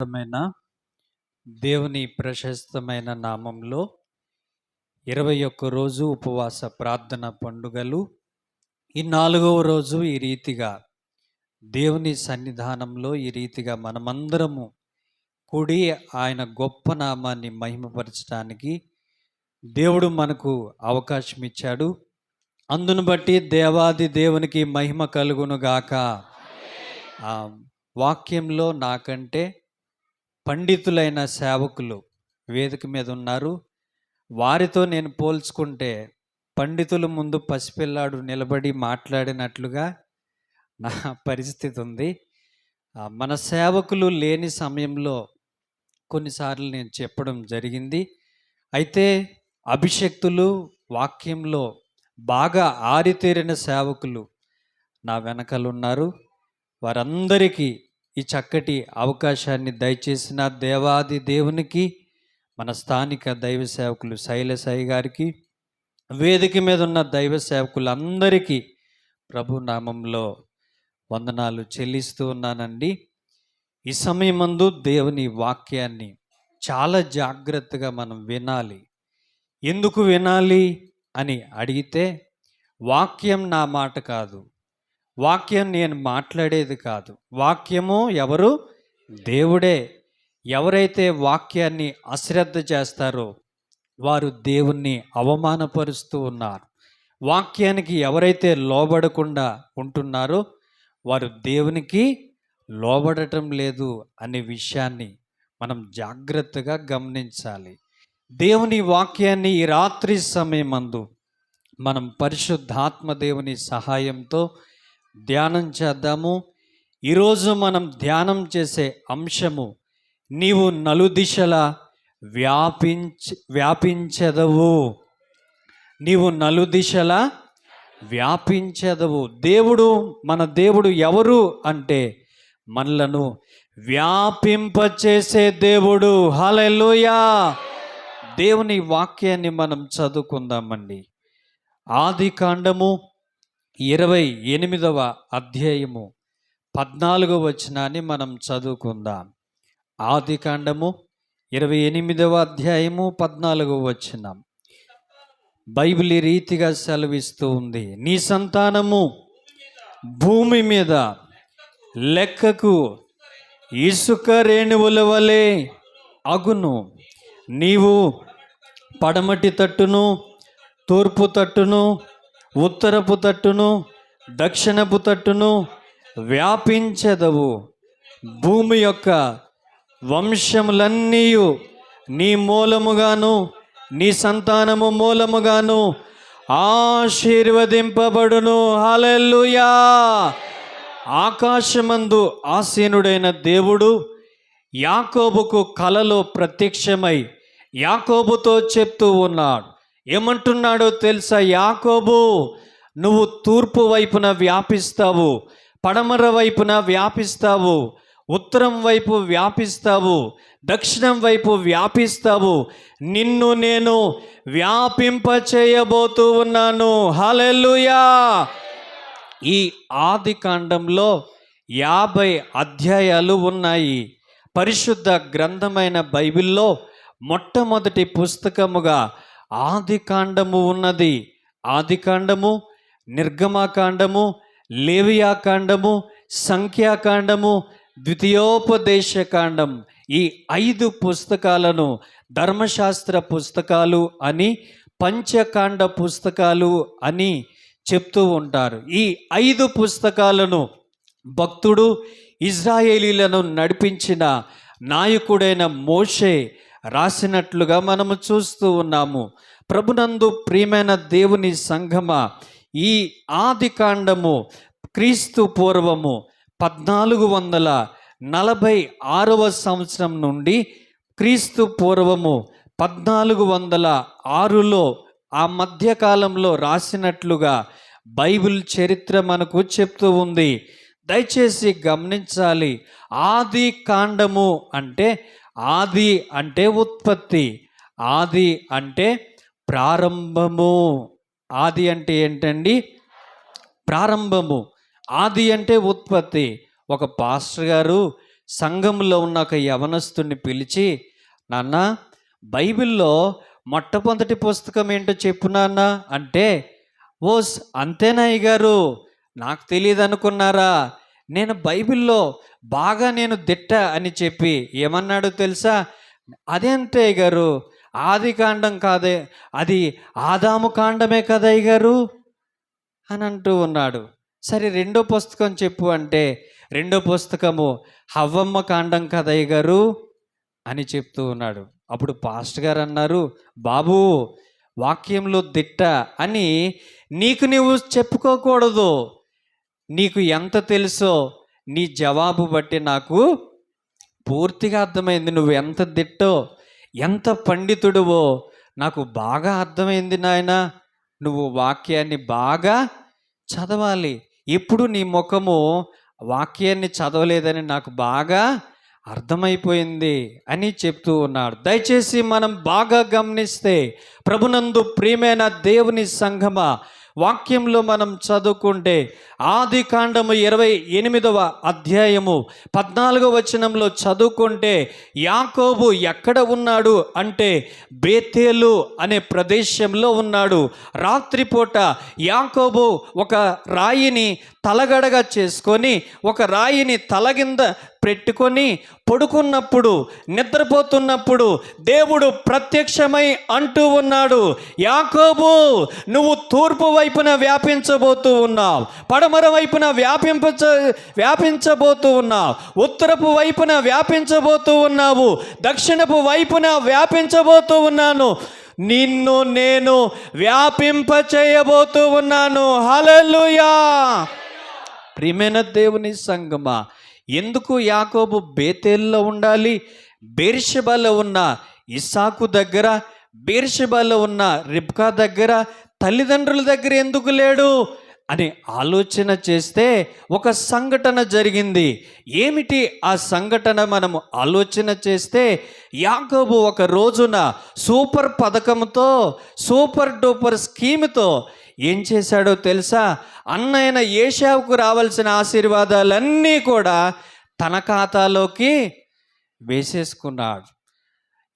ప్రశస్తమైన దేవుని ప్రశస్తమైన నామంలో ఇరవై ఒక్క రోజు ఉపవాస ప్రార్థన పండుగలు. ఈ నాలుగవ రోజు ఈ రీతిగా దేవుని సన్నిధానంలో ఈ రీతిగా మనమందరము కూడి ఆయన గొప్ప నామాన్ని మహిమపరచడానికి దేవుడు మనకు అవకాశం ఇచ్చాడు. అందును బట్టి దేవాది దేవునికి మహిమ కలుగును గాక వాక్యంలో నాకంటే పండితులైన సేవకులు వేదిక మీద ఉన్నారు. వారితో నేను పోల్చుకుంటే పండితుల ముందు పసిపిల్లాడు నిలబడి మాట్లాడినట్లుగా నా పరిస్థితి ఉంది. మన సేవకులు లేని సమయంలో కొన్నిసార్లు నేను చెప్పడం జరిగింది. అయితే అభిషక్తులు వాక్యంలో బాగా ఆరితేరిన సేవకులు నా వెనకలు ఉన్నారు. వారందరికీ ఈ చక్కటి అవకాశాన్ని దయచేసిన దేవాది దేవునికి మన స్థానిక దైవ సేవకులు శైలసాయి గారికి వేదిక మీద ఉన్న దైవ సేవకులందరికీ ప్రభు నామంలో వందనాలు చెల్లిస్తూ ఉన్నానండి. ఈ సమయమందు దేవుని వాక్యాన్ని చాలా జాగ్రత్తగా మనం వినాలి. ఎందుకు వినాలి అని అడిగితే వాక్యం నా మాట కాదు. వాక్యం నేను మాట్లాడేది కాదు. వాక్యము ఎవరు? దేవుడే. ఎవరైతే వాక్యాన్ని అశ్రద్ధ చేస్తారో వారు దేవుణ్ణి అవమానపరుస్తూ ఉన్నారు. వాక్యానికి ఎవరైతే లోబడకుండా ఉంటున్నారో వారు దేవునికి లోబడటం లేదు అనే విషయాన్ని మనం జాగ్రత్తగా గమనించాలి. దేవుని వాక్యాన్ని ఈ రాత్రి సమయమందు మనం పరిశుద్ధాత్మ దేవుని సహాయంతో ధ్యానం చేద్దాము. ఈరోజు మనం ధ్యానం చేసే అంశము నీవు నలుదిశల వ్యాపించ వ్యాపించదవు. నీవు నలుదిశల వ్యాపించదవు. దేవుడు మన దేవుడు ఎవరు అంటే మనలను వ్యాపింపచేసే దేవుడు. హలెలుయా దేవుని వాక్యాన్ని మనం చదువుకుందామండి. ఆది కాండము ఇరవై ఎనిమిదవ అధ్యాయము పద్నాలుగవ వచనాన్ని మనం చదువుకుందాం. ఆది కాండము ఇరవై ఎనిమిదవ అధ్యాయము పద్నాలుగవ వచనం. బైబిల్ ఈ రీతిగా సెలవిస్తూ ఉంది. నీ సంతానము భూమి మీద లెక్కకు ఇసుక రేణువుల వలె అగును. నీవు పడమటి తట్టును తూర్పు తట్టును ఉత్తరపు తట్టును దక్షిణపు తట్టును వ్యాపించెదవు. భూమి యొక్క వంశములన్నీ నీ మూలముగాను నీ సంతానము మూలముగాను ఆశీర్వదింపబడును. హలెల్లుయా! ఆకాశమందు ఆసీనుడైన దేవుడు యాకోబుకు కలలో ప్రత్యక్షమై యాకోబుతో చెప్తూ ఉన్నాడు. ఏమంటున్నాడో తెలుసా? యాకోబు నువ్వు తూర్పు వైపున వ్యాపిస్తావు పడమర వైపున వ్యాపిస్తావు ఉత్తరం వైపు వ్యాపిస్తావు దక్షిణం వైపు వ్యాపిస్తావు నిన్ను నేను వ్యాపింప చేయబోతూ ఉన్నాను. హల్లెలూయా! ఈ ఆది కాండంలో యాభై అధ్యాయాలు ఉన్నాయి. పరిశుద్ధ గ్రంథమైన బైబిల్లో మొట్టమొదటి పుస్తకముగా ఆది కాండము ఉన్నది. ఆది కాండము నిర్గమాకాండము లేవియాకాండము సంఖ్యాకాండము ద్వితీయోపదేశకాండం ఈ ఐదు పుస్తకాలను ధర్మశాస్త్ర పుస్తకాలు అని పంచకాండ పుస్తకాలు అని చెప్తూ ఉంటారు. ఈ ఐదు పుస్తకాలను భక్తుడు ఇజ్రాయేలీలను నడిపించిన నాయకుడైన మోషే రాసినట్లుగా మనము చూస్తూ ఉన్నాము. ప్రభునందు ప్రియమైన దేవుని సంఘమ ఈ ఆది కాండము క్రీస్తు పూర్వము పద్నాలుగు వందల నలభై ఆరవ సంవత్సరం నుండి క్రీస్తు పూర్వము పద్నాలుగు వందల ఆరులో ఆ మధ్యకాలంలో రాసినట్లుగా బైబిల్ చరిత్ర మనకు చెప్తూ ఉంది. దయచేసి గమనించాలి. ఆది కాండము అంటే ఆది అంటే ఉత్పత్తి ఆది అంటే ప్రారంభము. ఆది అంటే ఏంటండి? ప్రారంభము. ఆది అంటే ఉత్పత్తి. ఒక పాస్టర్ గారు సంఘంలో ఉన్న ఒక యవనస్తుని పిలిచి నాన్న బైబిల్లో మొట్టమొదటి పుస్తకం ఏంటో చెప్పు నాన్న. అంటే ఓస్ అంతేనాయ్య గారు నాకు తెలియదు అనుకున్నారా నేను బైబిల్లో బాగా నేను దిట్ట అని చెప్పి ఏమన్నాడు తెలుసా? అదేంటే గారు ఆది కాండం కాదే అది ఆదాము కాండమే కదా అయ్య గారు అని అంటూ ఉన్నాడు. సరే రెండో పుస్తకం చెప్పు అంటే రెండో పుస్తకము హవ్వమ్మ కాండం కదయ్య గారు అని చెప్తూ ఉన్నాడు. అప్పుడు పాస్ట్ గారు అన్నారు బాబు వాక్యంలో దిట్ట అని నీకు నీవు చెప్పుకోకూడదు. నీకు ఎంత తెలుసో నీ జవాబు బట్టి నాకు పూర్తిగా అర్థమైంది. నువ్వు ఎంత దిట్టో ఎంత పండితుడువో నాకు బాగా అర్థమైంది నాయన. నువ్వు వాక్యాన్ని బాగా చదవాలి. ఎప్పుడు నీ ముఖము వాక్యాన్ని చదవలేదని నాకు బాగా అర్థమైపోయింది అని చెప్తూ ఉన్నాడు. దయచేసి మనం బాగా గమనిస్తే ప్రభునందు ప్రియమైన దేవుని సంఘమా వాక్యంలో మనం చదువుకుంటే ఆది కాండము ఇరవై ఎనిమిదవ అధ్యాయము పద్నాలుగవ వచనంలో చదువుకుంటే యాకోబు ఎక్కడ ఉన్నాడు అంటే బేతేలు అనే ప్రదేశంలో ఉన్నాడు. రాత్రిపూట యాకోబు ఒక రాయిని తలగడగా చేసుకొని ఒక రాయిని తల కింద పెట్టుకొని పడుకున్నప్పుడు నిద్రపోతున్నప్పుడు దేవుడు ప్రత్యక్షమై అంటూ ఉన్నాడు యాకోబు నువ్వు తూర్పు వైపున వ్యాపించబోతూ ఉన్నావు పడమర వైపున వ్యాపింప వ్యాపించబోతూ ఉన్నావు ఉత్తరపు వైపున వ్యాపించబోతూ ఉన్నావు దక్షిణపు వైపున వ్యాపించబోతూ ఉన్నాను నిన్ను నేను వ్యాపింప చేయబోతూ ఉన్నాను. హలలుయా ప్రియమైన దేవుని సంగమా ఎందుకు యాకోబు బేతేల్లో ఉండాలి? బేర్షబాలో ఉన్న ఇసాకు దగ్గర బేర్షబాలో ఉన్న రిబ్కా దగ్గర తల్లిదండ్రుల దగ్గర ఎందుకు లేడు? అని ఆలోచన చేస్తే ఒక సంఘటన జరిగింది. ఏమిటి ఆ సంఘటన? మనము ఆలోచన చేస్తే యాకోబు ఒక రోజున సూపర్ పథకంతో సూపర్ డూపర్ స్కీమ్తో ఏం చేశాడో తెలుసా? అన్నయన ఏషావుకు రావాల్సిన ఆశీర్వాదాలన్నీ కూడా తన ఖాతాలోకి వేసేసుకున్నాడు.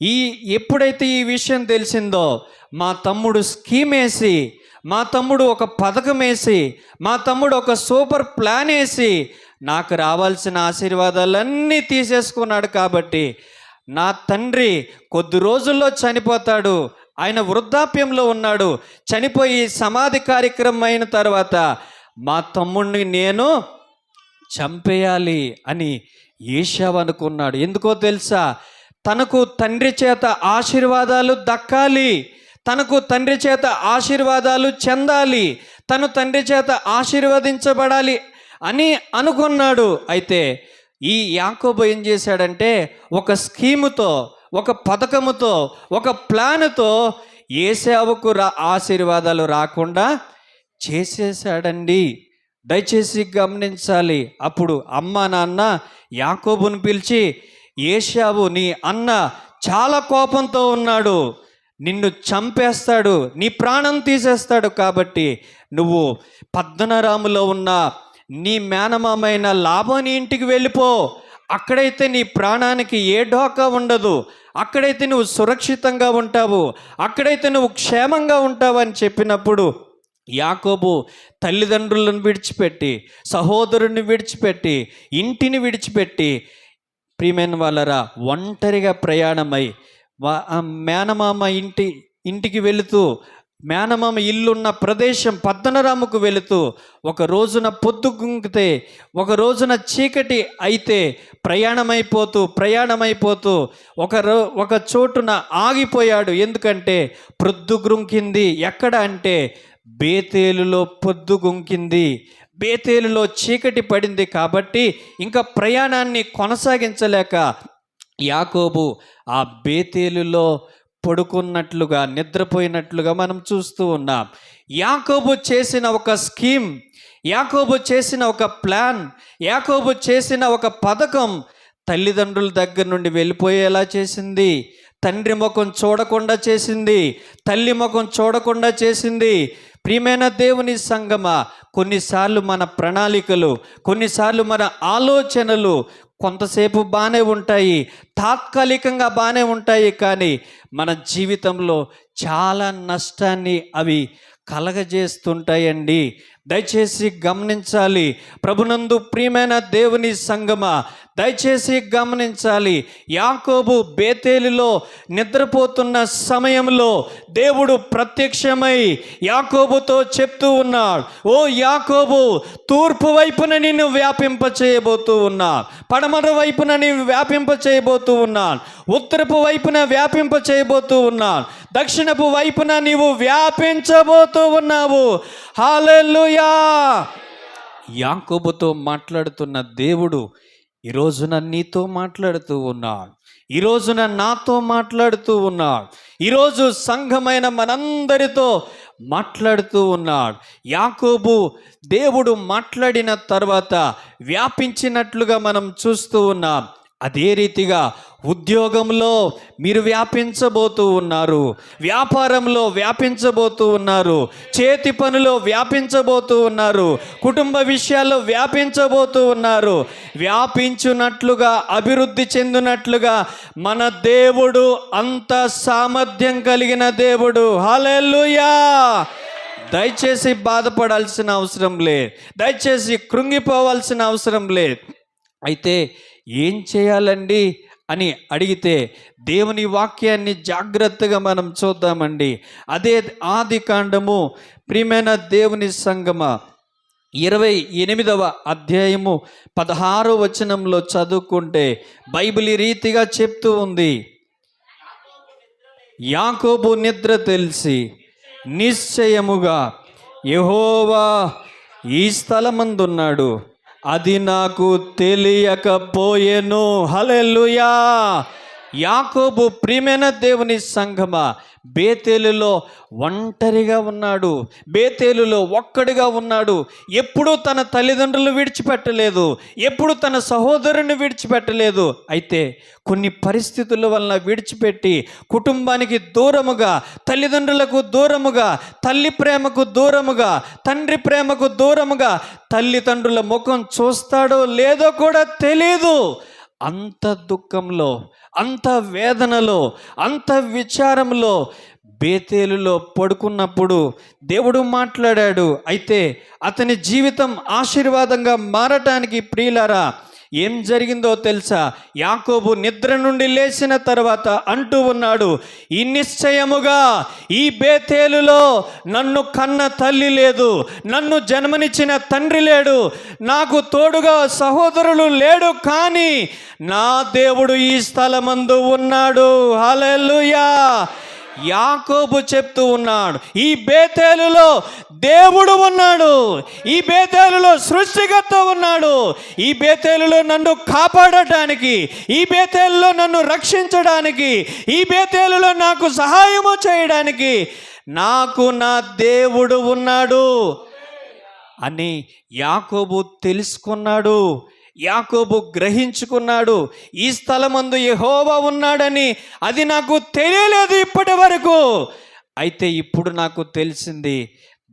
ఈ ఎప్పుడైతే ఈ విషయం తెలిసిందో మా తమ్ముడు స్కీమ్ వేసి మా తమ్ముడు ఒక పథకం వేసి మా తమ్ముడు ఒక సూపర్ ప్లాన్ వేసి నాకు రావాల్సిన ఆశీర్వాదాలన్నీ తీసేసుకున్నాడు కాబట్టి నా తండ్రి కొద్ది రోజుల్లో చనిపోతాడు. ఆయన వృద్ధాప్యంలో ఉన్నాడు. చనిపోయి సమాధి కార్యక్రమం అయిన తర్వాత మా తమ్ముడిని నేను చంపేయాలి అని ఏషావు అనుకున్నాడు. ఎందుకో తెలుసా? తనకు తండ్రి చేత ఆశీర్వాదాలు దక్కాలి. తనకు తండ్రి చేత ఆశీర్వాదాలు చెందాలి. తను తండ్రి చేత ఆశీర్వదించబడాలి అని అనుకున్నాడు. అయితే ఈ యాకోబు ఏం చేశాడంటే ఒక స్కీముతో ఒక పథకముతో ఒక ప్లాన్తో ఏసావుకు రా ఆశీర్వాదాలు రాకుండా చేసేసాడండి దయచేసి గమనించాలి. అప్పుడు అమ్మ నాన్న యాకోబును పిలిచి ఏషావు నీ అన్న చాలా కోపంతో ఉన్నాడు. నిన్ను చంపేస్తాడు. నీ ప్రాణం తీసేస్తాడు కాబట్టి నువ్వు పద్మనరాములో ఉన్న నీ మేనమామైన లాభాని ఇంటికి వెళ్ళిపో. అక్కడైతే నీ ప్రాణానికి ఏ ఢోకా ఉండదు. అక్కడైతే నువ్వు సురక్షితంగా ఉంటావు. అక్కడైతే నువ్వు క్షేమంగా ఉంటావు అని చెప్పినప్పుడు యాకోబు తల్లిదండ్రులను విడిచిపెట్టి సహోదరుని విడిచిపెట్టి ఇంటిని విడిచిపెట్టి ప్రియమైన వాళ్ళరా ఒంటరిగా ప్రయాణమై వా- మేనమామ ఇంటి ఇంటికి వెళుతూ మేనమామ ఇల్లున్న ప్రదేశం పద్దనరాముకు వెళుతూ ఒక రోజున పొద్దు గుంకితే ఒక రోజున చీకటి అయితే ప్రయాణమైపోతూ ప్రయాణమైపోతూ ఒక రో ఒక చోటున ఆగిపోయాడు. ఎందుకంటే ప్రొద్దు గుంకింది. ఎక్కడ అంటే బేతేలులో పొద్దు గుంకింది. బేతేలులో చీకటి పడింది కాబట్టి ఇంకా ప్రయాణాన్ని కొనసాగించలేక యాకోబు ఆ బేతేలులో పడుకున్నట్లుగా నిద్రపోయినట్లుగా మనం చూస్తూ ఉన్నాం. యాకోబు చేసిన ఒక స్కీమ్ యాకోబు చేసిన ఒక ప్లాన్ యాకోబు చేసిన ఒక పథకం తల్లిదండ్రుల దగ్గర నుండి వెళ్ళిపోయేలా చేసింది. తండ్రి ముఖం చూడకుండా చేసింది. తల్లి ముఖం చూడకుండా చేసింది. ప్రియమైన దేవుని సంగమ కొన్నిసార్లు మన ప్రణాళికలు కొన్నిసార్లు మన ఆలోచనలు కొంతసేపు బాగానే ఉంటాయి తాత్కాలికంగా బాగానే ఉంటాయి కానీ మన జీవితంలో చాలా నష్టాన్ని అవి కలగజేస్తుంటాయండి. దయచేసి గమనించాలి. ప్రభునందు ప్రియమైన దేవుని సంగమ దయచేసి గమనించాలి. యాకోబు బేతేలిలో నిద్రపోతున్న సమయంలో దేవుడు ప్రత్యక్షమై యాకోబుతో చెప్తూ ఉన్నాడు. ఓ యాకోబు తూర్పు వైపున నిన్ను వ్యాపింప చేయబోతూ ఉన్నా. పడమర వైపున నేను వ్యాపింప చేయబోతూ ఉన్నాను ఉత్తరపు వైపున వ్యాపింప చేయబోతూ ఉన్నాను దక్షిణపు వైపున నీవు వ్యాపించబోతూ ఉన్నావు. హాలెల్లుయా! యాకోబుతో మాట్లాడుతున్న దేవుడు ఈ రోజున నీతో మాట్లాడుతూ ఉన్నాడు ఈ రోజున నాతో మాట్లాడుతూ ఉన్నాడు ఈరోజు సంఘమైన మనందరితో మాట్లాడుతూ ఉన్నాడు యాకోబు దేవుడు మాట్లాడిన తర్వాత వ్యాపించినట్లుగా మనం చూస్తూ ఉన్నాం. అదే రీతిగా ఉద్యోగంలో మీరు వ్యాపించబోతూ ఉన్నారు వ్యాపారంలో వ్యాపించబోతూ ఉన్నారు చేతి పనిలో వ్యాపించబోతూ ఉన్నారు కుటుంబ విషయాల్లో వ్యాపించబోతూ ఉన్నారు. వ్యాపించున్నట్లుగా అభివృద్ధి చెందినట్లుగా మన దేవుడు అంత సామర్థ్యం కలిగిన దేవుడు. హల్లెలూయా! దయచేసి బాధపడాల్సిన అవసరం లేదు. దయచేసి కృంగిపోవాల్సిన అవసరం లేదు. అయితే ఏం చేయాలండి? అని అడిగితే దేవుని వాక్యాన్ని జాగ్రత్తగా మనం చూద్దామండి. అదే ఆది కాండము ప్రియమైన దేవుని సంగమ ఇరవై ఎనిమిదవ అధ్యాయము పదహారు వచనంలో చదువుకుంటే బైబిల్ రీతిగా చెప్తూ ఉంది. యాకోబు నిద్ర తెలిసి నిశ్చయముగా యహోవా ఈ స్థలమందున్నాడు. అది నాకు తెలియకపోయెను. హలెల్లుయా. యాకోబు ప్రియమైన దేవుని సంఘమ బేతేలులో ఒంటరిగా ఉన్నాడు. బేతేలులో ఒక్కడిగా ఉన్నాడు. ఎప్పుడూ తన తల్లిదండ్రులు విడిచిపెట్టలేదు. ఎప్పుడు తన సహోదరుని విడిచిపెట్టలేదు. అయితే కొన్ని పరిస్థితుల వలన విడిచిపెట్టి కుటుంబానికి దూరముగా తల్లిదండ్రులకు దూరముగా తల్లి ప్రేమకు దూరముగా తండ్రి ప్రేమకు దూరముగా తల్లిదండ్రుల ముఖం చూస్తాడో లేదో కూడా తెలియదు అంత దుఃఖంలో అంత వేదనలో అంత విచారంలో బేతేలులో పడుకున్నప్పుడు దేవుడు మాట్లాడాడు. అయితే అతని జీవితం ఆశీర్వాదంగా మారటానికి ప్రియులారా ఏం జరిగిందో తెలుసా? యాకోబు నిద్ర నుండి లేచిన తర్వాత అంటూ ఉన్నాడు ఈ నిశ్చయముగా ఈ బేతేలులో నన్ను కన్న తల్లి లేదు నన్ను జన్మనిచ్చిన తండ్రి లేడు నాకు తోడుగా సహోదరులు లేడు కానీ నా దేవుడు ఈ స్థలమందు ఉన్నాడు. హలెలుయా యాకోబు చెప్తూ ఉన్నాడు ఈ బేతేలులో దేవుడు ఉన్నాడు. ఈ బేతేలులో సృష్టికర్త ఉన్నాడు. ఈ బేతేలులో నన్ను కాపాడటానికి ఈ బేతేలులో నన్ను రక్షించడానికి ఈ బేతేలులో నాకు సహాయము చేయడానికి నాకు నా దేవుడు ఉన్నాడు అని యాకోబు తెలుసుకున్నాడు. యాకోబు గ్రహించుకున్నాడు. ఈ స్థలమందు యహోవా ఉన్నాడని అది నాకు తెలియలేదు ఇప్పటి వరకు. అయితే ఇప్పుడు నాకు తెలిసింది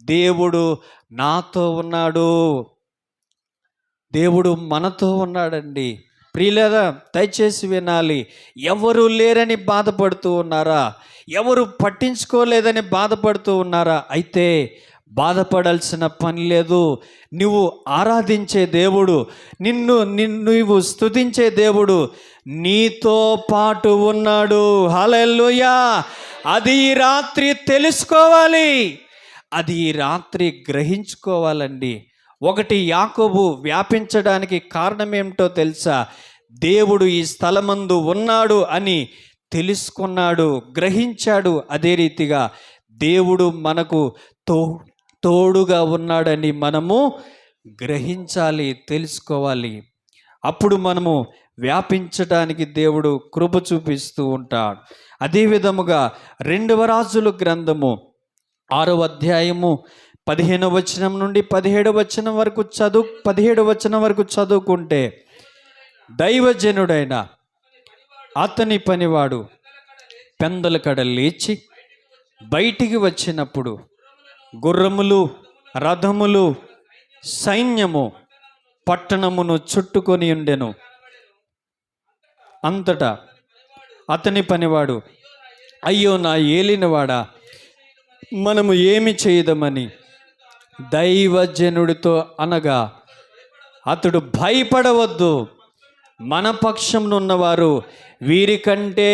దేవుడు నాతో ఉన్నాడు. దేవుడు మనతో ఉన్నాడండి. ప్రియులేదా దయచేసి వినాలి. ఎవరు లేరని బాధపడుతూ ఉన్నారా? ఎవరు పట్టించుకోలేదని బాధపడుతూ ఉన్నారా? అయితే బాధపడాల్సిన పని లేదు. నువ్వు ఆరాధించే దేవుడు నిన్ను నిన్ను నువ్వు స్తుతించే దేవుడు నీతో పాటు ఉన్నాడు. హలెల్లుయా! అది రాత్రి తెలుసుకోవాలి. అది ఈ రాత్రి గ్రహించుకోవాలండి. ఒకటి యాకోబు వ్యాపించడానికి కారణం ఏమిటో తెలుసా? దేవుడు ఈ స్థలమందు ఉన్నాడు అని తెలుసుకున్నాడు గ్రహించాడు అదే రీతిగా. దేవుడు మనకు తో తోడుగా ఉన్నాడని మనము గ్రహించాలి తెలుసుకోవాలి. అప్పుడు మనము వ్యాపించటానికి దేవుడు కృప చూపిస్తూ ఉంటాడు. అదే విధముగా రెండవ రాజుల గ్రంథము ఆరో అధ్యాయము పదిహేను వచనం నుండి పదిహేడు వచనం వరకు చదువు పదిహేడు వచనం వరకు చదువుకుంటే దైవజనుడైన అతని పనివాడు పెందల కడ లేచి బయటికి వచ్చినప్పుడు గుర్రములు రథములు సైన్యము పట్టణమును చుట్టుకొని ఉండెను. అంతటా అతని పనివాడు అయ్యో నా ఏలినవాడా? మనము ఏమి చేయదమని దైవజనుడితో అనగా అతడు భయపడవద్దు. మన పక్షంలో ఉన్నవారు వీరికంటే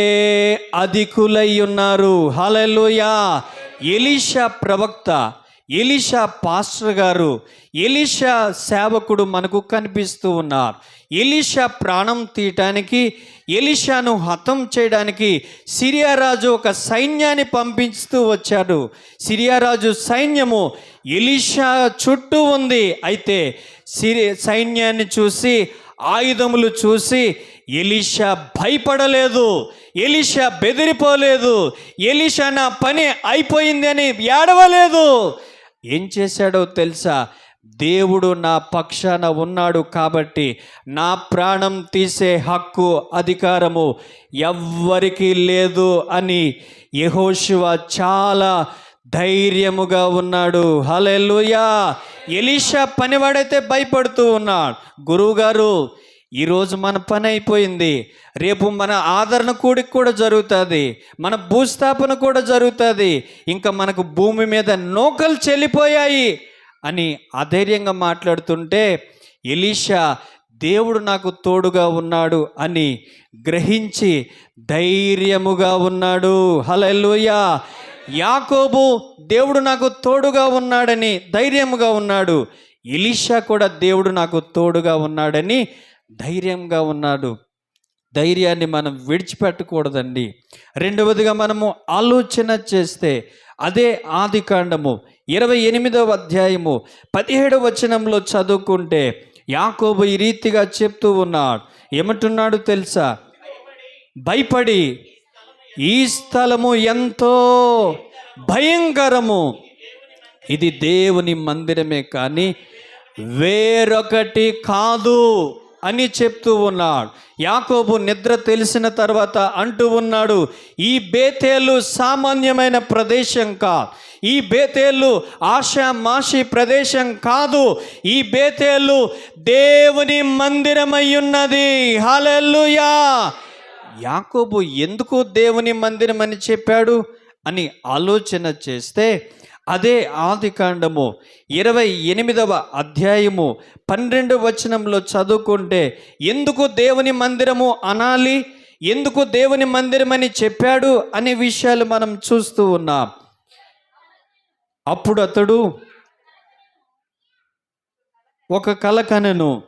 అధికులై ఉన్నారు. హలలుయా ఎలీషా ప్రవక్త ఎలీషా పాస్టర్ గారు ఎలీషా సేవకుడు మనకు కనిపిస్తూ ఉన్నారు. ఎలీషా ప్రాణం తీయటానికి ఎలిషాను హతం చేయడానికి సిరియా రాజు ఒక సైన్యాన్ని పంపిస్తూ వచ్చాడు. సిరియా రాజు సైన్యము ఎలిషా చుట్టూ ఉంది. అయితే సిరి సైన్యాన్ని చూసి ఆయుధములు చూసి ఎలిషా భయపడలేదు. ఎలిషా బెదిరిపోలేదు. ఎలిషా నా పని అయిపోయింది అని ఏడవలేదు. ఏం చేశాడో తెలుసా? దేవుడు నా పక్షాన ఉన్నాడు కాబట్టి నా ప్రాణం తీసే హక్కు అధికారము ఎవ్వరికీ లేదు అని యహోశివ చాలా ధైర్యముగా ఉన్నాడు. హలెలుయా ఎలీషా పనివాడైతే భయపడుతూ ఉన్నాడు. గురువుగారు ఈరోజు మన పని అయిపోయింది. రేపు మన ఆదరణ కూడిక కూడా జరుగుతుంది. మన భూస్థాపన కూడా జరుగుతుంది. ఇంకా మనకు భూమి మీద నూకలు చెల్లిపోయాయి. అని అధైర్యంగా మాట్లాడుతుంటే ఎలీషా దేవుడు నాకు తోడుగా ఉన్నాడు అని గ్రహించి ధైర్యముగా ఉన్నాడు. హలెల్లుయా. యాకోబు దేవుడు నాకు తోడుగా ఉన్నాడని ధైర్యముగా ఉన్నాడు. ఇలీషా కూడా దేవుడు నాకు తోడుగా ఉన్నాడని ధైర్యంగా ఉన్నాడు. ధైర్యాన్ని మనం విడిచిపెట్టకూడదండి. రెండవదిగా మనము ఆలోచన చేస్తే అదే ఆది కాండము. ఇరవై ఎనిమిదవ అధ్యాయము పదిహేడవ వచనంలో చదువుకుంటే యాకోబు ఈ రీతిగా చెప్తూ ఉన్నాడు. ఏమంటున్నాడు తెలుసా? భయపడి. ఈ స్థలము ఎంతో భయంకరము. ఇది దేవుని మందిరమే కానీ వేరొకటి కాదు అని చెప్తూ ఉన్నాడు. యాకోబు నిద్ర తెలిసిన తర్వాత అంటూ ఉన్నాడు ఈ బేతేలు సామాన్యమైన ప్రదేశం కాదు ఈ బేతేలు ఆషామాషి ప్రదేశం కాదు. ఈ బేతేలు దేవుని మందిరమై ఉన్నది. హల్లెలూయా! యాకోబు ఎందుకు దేవుని మందిరం అని చెప్పాడు అని ఆలోచన చేస్తే అదే ఆది కాండము ఇరవై ఎనిమిదవ అధ్యాయము పన్నెండు వచనంలో చదువుకుంటే ఎందుకు దేవుని మందిరము అనాలి? ఎందుకు దేవుని మందిరం అని చెప్పాడు? అనే విషయాలు మనం చూస్తూ ఉన్నాం. అప్పుడు అతడు ఒక కల కనెను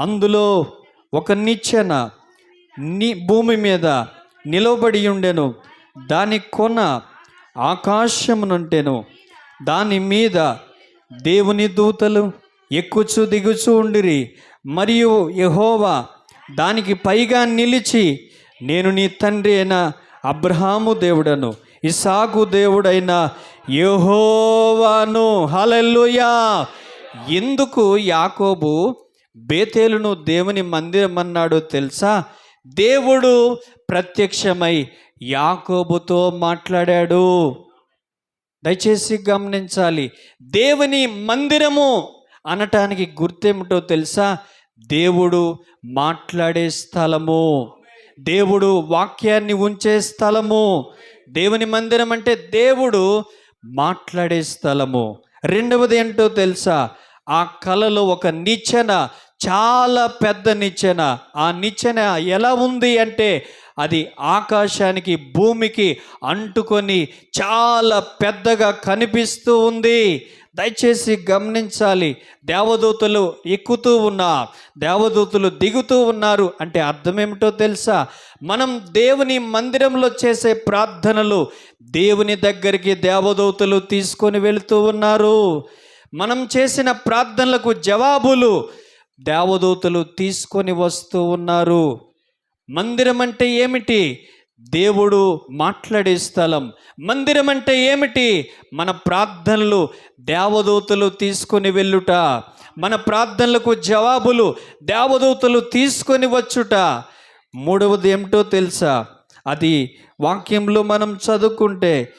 అందులో ఒక నిచ్చెన ని భూమి మీద నిలవబడి ఉండెను. దాని కొన ఆకాశమునుంటెను. దాని మీద దేవుని దూతలు ఎక్కుచు దిగుచు ఉండిరి. మరియు యహోవా దానికి పైగా నిలిచి నేను నీ తండ్రి అయిన అబ్రహాము దేవుడను ఇసాకు దేవుడైన యహోవాను. హలెల్లుయా! ఎందుకు యాకోబు బేతేలును దేవుని మందిరం అన్నాడో తెలుసా? దేవుడు ప్రత్యక్షమై యాకోబుతో మాట్లాడాడు. దయచేసి గమనించాలి. దేవుని మందిరము అనటానికి గుర్తేమిటో తెలుసా? దేవుడు మాట్లాడే స్థలము. దేవుడు వాక్యాన్ని ఉంచే స్థలము. దేవుని మందిరం అంటే దేవుడు మాట్లాడే స్థలము. రెండవది ఏంటో తెలుసా? ఆ కళలో ఒక నిచ్చెన చాలా పెద్ద నిచ్చెన. ఆ నిచ్చెన ఎలా ఉంది అంటే అది ఆకాశానికి భూమికి అంటుకొని చాలా పెద్దగా కనిపిస్తూ ఉంది. దయచేసి గమనించాలి. దేవదూతలు ఎక్కుతూ ఉన్నారు దేవదూతలు దిగుతూ ఉన్నారు అంటే అర్థం ఏమిటో తెలుసా? మనం దేవుని మందిరంలో చేసే ప్రార్థనలు దేవుని దగ్గరికి దేవదూతలు తీసుకొని వెళుతూ ఉన్నారు. మనం చేసిన ప్రార్థనలకు జవాబులు దేవదూతలు తీసుకొని వస్తూ ఉన్నారు. మందిరం అంటే ఏమిటి? దేవుడు మాట్లాడే స్థలం. మందిరం అంటే ఏమిటి? మన ప్రార్థనలు దేవదూతలు తీసుకొని వెళ్ళుట. మన ప్రార్థనలకు జవాబులు దేవదూతలు తీసుకొని వచ్చుట. మూడవది ఏమిటో తెలుసా? అది వాక్యంలో మనం చదువుకుంటే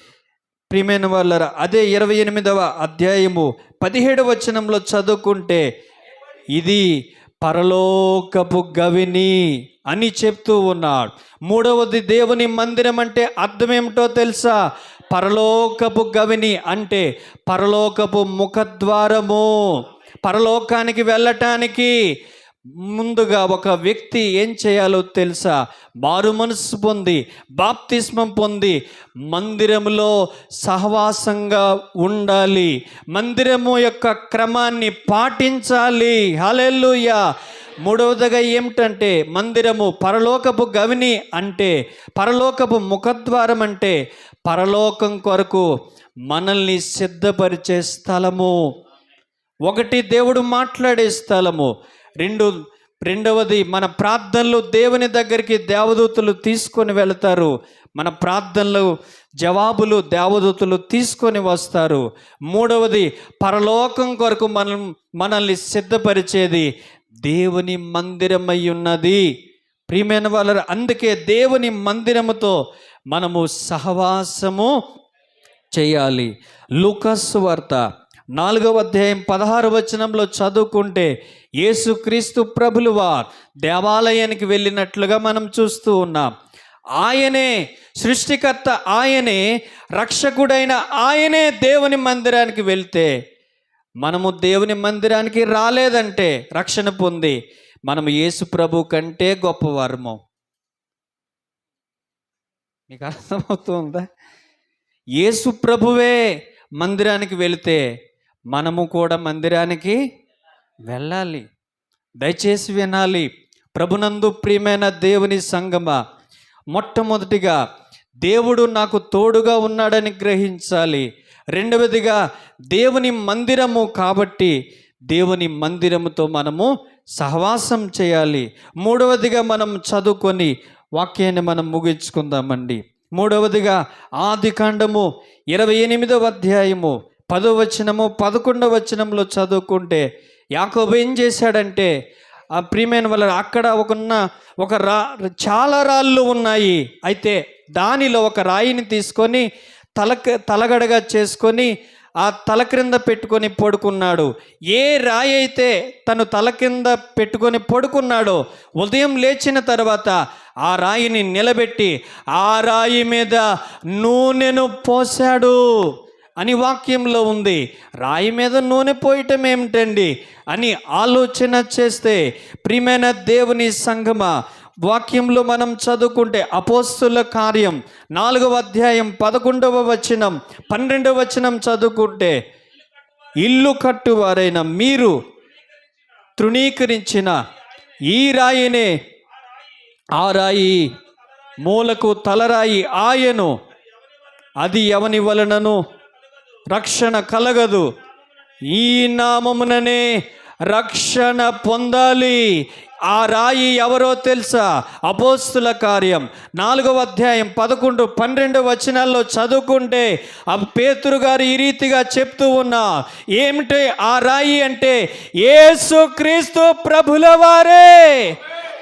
ప్రియమైన వాళ్ళరా అదే ఇరవై ఎనిమిదవ అధ్యాయము పదిహేడవ వచనంలో చదువుకుంటే ఇది పరలోకపు గవిని అని చెప్తూ ఉన్నాడు. మూడవది దేవుని మందిరం అంటే అర్థం ఏమిటో తెలుసా? పరలోకపు గవిని అంటే పరలోకపు ముఖద్వారము. పరలోకానికి వెళ్ళటానికి ముందుగా ఒక వ్యక్తి ఏం చేయాలో తెలుసా? మారు మనసు పొంది బాప్తిస్మం పొంది మందిరములో సహవాసంగా ఉండాలి. మందిరము యొక్క క్రమాన్ని పాటించాలి. హలెల్లుయా! మూడవదిగా ఏమిటంటే మందిరము పరలోకపు గవిని అంటే పరలోకపు ముఖద్వారం అంటే పరలోకం కొరకు మనల్ని సిద్ధపరిచే స్థలము. ఒకటి దేవుడు మాట్లాడే స్థలము. రెండు రెండవది మన ప్రార్థనలు దేవుని దగ్గరికి దేవదూతలు తీసుకొని వెళతారు. మన ప్రార్థనలు జవాబులు దేవదూతలు తీసుకొని వస్తారు. మూడవది పరలోకం కొరకు మనం మనల్ని సిద్ధపరిచేది దేవుని మందిరమై ఉన్నది. ప్రియమైన వాళ్ళ అందుకే దేవుని మందిరముతో మనము సహవాసము చేయాలి. లూకస్ వార్త నాలుగవ అధ్యాయం పదహారు వచనంలో చదువుకుంటే యేసుక్రీస్తు ప్రభులు వారు దేవాలయానికి వెళ్ళినట్లుగా మనం చూస్తూ ఉన్నాం. ఆయనే సృష్టికర్త ఆయనే రక్షకుడైన ఆయనే దేవుని మందిరానికి వెళ్తే మనము దేవుని మందిరానికి రాలేదంటే రక్షణ పొంది మనము యేసు ప్రభు కంటే గొప్పవారము. మీకు అర్థమవుతుందా? యేసు ప్రభువే మందిరానికి వెళితే మనము కూడా మందిరానికి వెళ్ళాలి. దయచేసి వినాలి. ప్రభునందు ప్రియమైన దేవుని సంగమ మొట్టమొదటిగా దేవుడు నాకు తోడుగా ఉన్నాడని గ్రహించాలి. రెండవదిగా దేవుని మందిరము కాబట్టి దేవుని మందిరముతో మనము సహవాసం చేయాలి. మూడవదిగా మనం చదువుకొని వాక్యాన్ని మనం ముగించుకుందామండి. మూడవదిగా ఆది కాండము ఇరవై ఎనిమిదవ అధ్యాయము పదో వచనము పదకొండవ వచనంలో చదువుకుంటే యాకోబు ఏం చేశాడంటే ఆ ప్రియమైన వల్ల అక్కడ ఒక ఉన్న ఒక రా చాలా రాళ్ళు ఉన్నాయి. అయితే దానిలో ఒక రాయిని తీసుకొని తలక తలగడగా చేసుకొని ఆ తల క్రింద పెట్టుకొని పడుకున్నాడు. ఏ రాయి అయితే తను తల కింద పెట్టుకొని పడుకున్నాడో ఉదయం లేచిన తర్వాత ఆ రాయిని నిలబెట్టి ఆ రాయి మీద నూనెను పోశాడు. అని వాక్యంలో ఉంది. రాయి మీద నూనె పోయటం ఏమిటండి? అని ఆలోచన చేస్తే ప్రియమైన దేవుని సంగమ వాక్యంలో మనం చదువుకుంటే అపోస్తుల కార్యం నాలుగవ అధ్యాయం పదకొండవ వచనం పన్నెండవ వచనం చదువుకుంటే ఇల్లు కట్టువారైన మీరు తృణీకరించిన ఈ రాయినే ఆ రాయి మూలకు తలరాయి ఆయను అది ఎవని వలనను? రక్షణ కలగదు. ఈ నామముననే రక్షణ పొందాలి. ఆ రాయి ఎవరో తెలుసా? అపోస్తుల కార్యం. నాలుగవ అధ్యాయం పదకొండు పన్నెండు వచనాల్లో చదువుకుంటే ఆ పేతురు గారు ఈ రీతిగా చెప్తూ ఉన్నా ఏమిటి ఆ రాయి అంటే? ఏసు క్రీస్తు ప్రభుల వారే.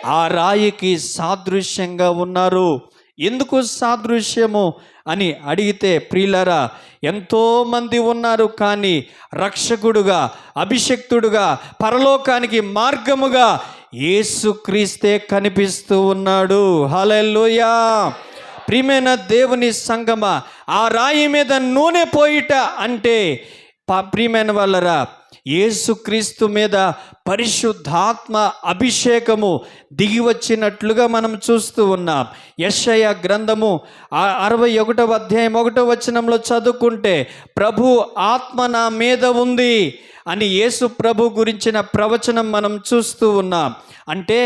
ఆ రాయికి సాదృశ్యంగా ఉన్నారు. ఎందుకు సాదృశ్యము? అని అడిగితే ప్రియులరా ఎంతోమంది ఉన్నారు కానీ రక్షకుడుగా అభిషక్తుడుగా పరలోకానికి మార్గముగా యేసుక్రీస్తే కనిపిస్తూ ఉన్నాడు. హలెల్లుయా! ప్రియమైన దేవుని సంగమ ఆ రాయి మీద నూనె పోయిట అంటే ప్రియమైన వాళ్ళరా యేసుక్రీస్తు మీద పరిశుద్ధాత్మ అభిషేకము దిగి వచ్చినట్లుగా మనం చూస్తూ ఉన్నాం. యశయ గ్రంథము అరవై ఒకటవ అధ్యాయం ఒకటో వచనంలో చదువుకుంటే ప్రభు ఆత్మ నా మీద ఉంది అని యేసు ప్రభు గురించిన ప్రవచనం మనం చూస్తూ ఉన్నాం. అంటే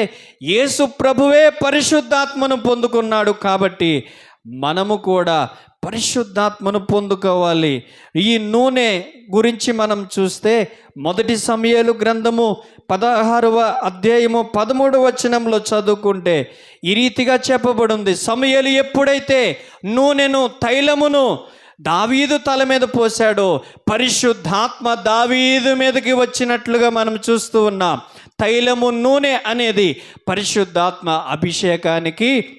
యేసు ప్రభువే పరిశుద్ధాత్మను పొందుకున్నాడు కాబట్టి మనము కూడా పరిశుద్ధాత్మను పొందుకోవాలి. ఈ నూనె గురించి మనం చూస్తే మొదటి సమయాలు గ్రంథము పదహారవ అధ్యాయము పదమూడవ వచనంలో చదువుకుంటే ఈ రీతిగా చెప్పబడింది. సమయలు ఎప్పుడైతే నూనెను తైలమును దావీదు తల మీద పోశాడో పరిశుద్ధాత్మ దావీదు మీదకి వచ్చినట్లుగా మనం చూస్తూ ఉన్నాం. తైలము నూనె అనేది పరిశుద్ధాత్మ అభిషేకానికి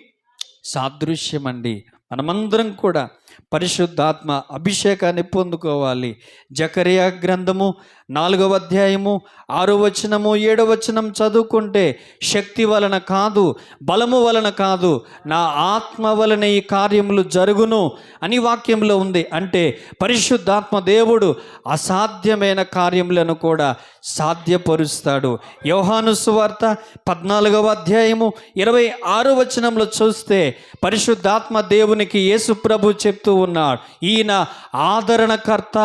సాదృశ్యమండి. అండి మనమందరం కూడా పరిశుద్ధాత్మ అభిషేకాన్ని పొందుకోవాలి. జకరియా గ్రంథము నాలుగవ అధ్యాయము ఆరో వచనము ఏడవ వచనం చదువుకుంటే శక్తి వలన కాదు బలము వలన కాదు నా ఆత్మ వలన ఈ కార్యములు జరుగును అని వాక్యంలో ఉంది. అంటే పరిశుద్ధాత్మ దేవుడు అసాధ్యమైన కార్యములను కూడా సాధ్యపరుస్తాడు. యోహాను సువార్త పద్నాలుగవ అధ్యాయము ఇరవై ఆరో వచనంలో చూస్తే పరిశుద్ధాత్మ దేవునికి యేసు ప్రభు చెప్తూ ఉన్నాడు. ఈయన ఆదరణకర్త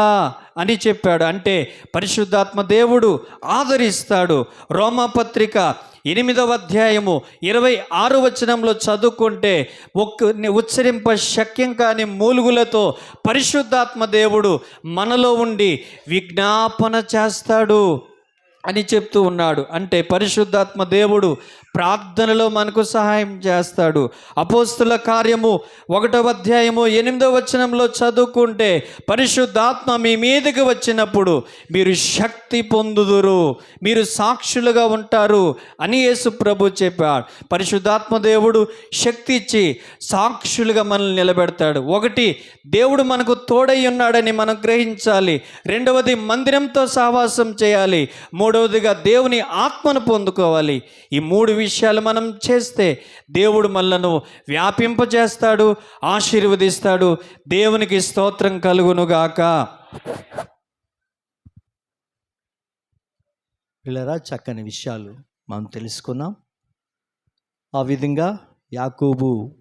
అని చెప్పాడు. అంటే పరిశుద్ధాత్మ దేవుడు ఆదరిస్తాడు. రోమపత్రిక ఎనిమిదవ అధ్యాయము ఇరవై ఆరు వచనంలో చదువుకుంటే ఒక్క ఉచ్చరింప శక్యం కాని మూలుగులతో పరిశుద్ధాత్మ దేవుడు మనలో ఉండి విజ్ఞాపన చేస్తాడు. అని చెప్తూ ఉన్నాడు. అంటే పరిశుద్ధాత్మ దేవుడు ప్రార్థనలో మనకు సహాయం చేస్తాడు. అపోస్తుల కార్యము ఒకటవ అధ్యాయము ఎనిమిదవ వచనంలో చదువుకుంటే పరిశుద్ధాత్మ మీ మీదకి వచ్చినప్పుడు మీరు శక్తి పొందుదురు మీరు సాక్షులుగా ఉంటారు అని యేసు ప్రభు చెప్పాడు. పరిశుద్ధాత్మ దేవుడు శక్తి ఇచ్చి సాక్షులుగా మనల్ని నిలబెడతాడు. ఒకటి దేవుడు మనకు తోడై ఉన్నాడని మనం గ్రహించాలి. రెండవది మందిరంతో సహవాసం చేయాలి. మూడు మూడవదిగా దేవుని ఆత్మను పొందుకోవాలి. ఈ మూడు విషయాలు మనం చేస్తే దేవుడు మనలను వ్యాపింపజేస్తాడు ఆశీర్వదిస్తాడు. దేవునికి స్తోత్రం కలుగునుగాక. పిల్లరా చక్కని విషయాలు మనం తెలుసుకున్నాం. ఆ విధంగా యాకూబు